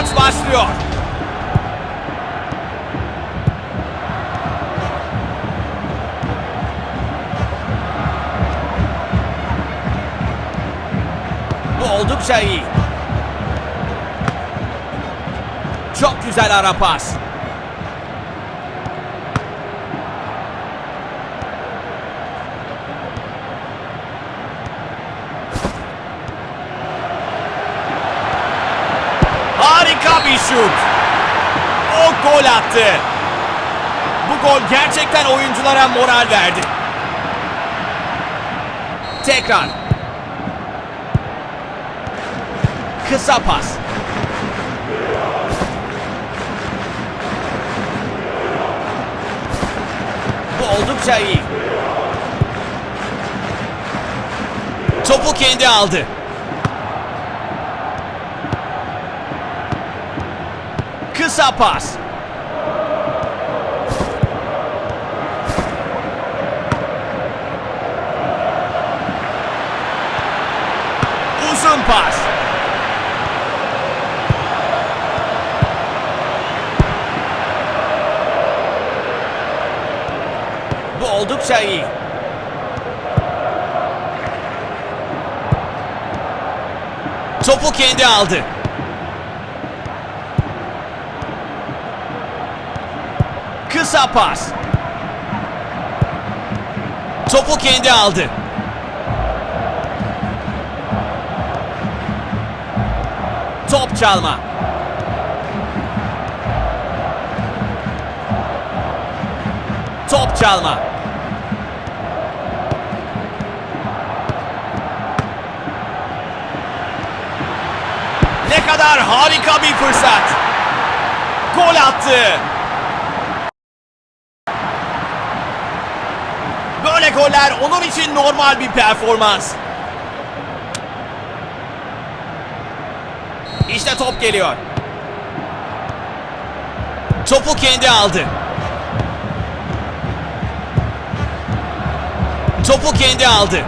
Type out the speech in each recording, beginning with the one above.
Maç başlıyor. Bu oldukça iyi. Çok güzel ara pas. Harika bir şut. O gol attı. Bu gol gerçekten oyunculara moral verdi. Tekrar. Kısa pas. Bu oldukça iyi. Topu kendi aldı. Kısa pas. Uzun pas. Bu oldukça iyi. Topu kendi aldı. Kısa pas. Topu kendi aldı. Top çalma. Top çalma. Ne kadar harika bir fırsat. Gol attı. Goller onun için normal bir performans. İşte top geliyor. Topu kendi aldı. Topu kendi aldı.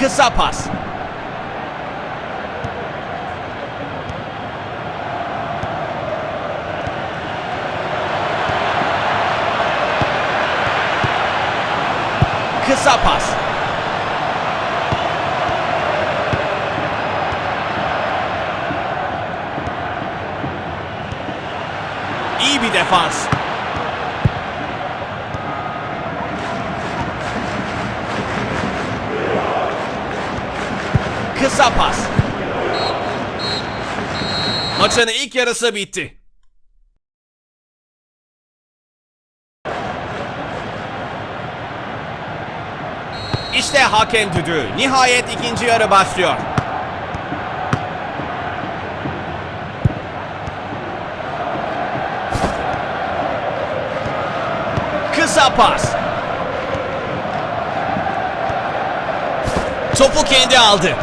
Kısa pas. Kısa pas. İyi bir defans. Kısa pas. Maçın ilk yarısı bitti. İşte hakem düdüğü. Nihayet ikinci yarı başlıyor. Kısa pas. Topu kendi aldı.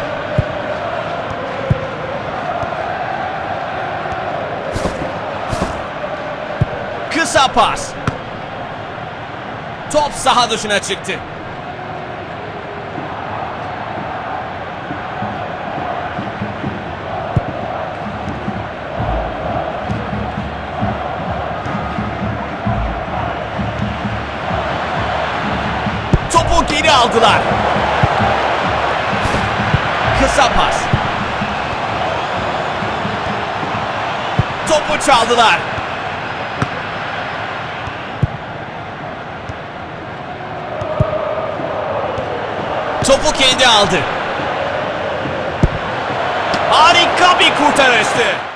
Kısa pas. Top saha dışına çıktı. Topu geri aldılar. Kısa pas. Topu çaldılar. Topu kendi aldı. Harika bir kurtarıştı.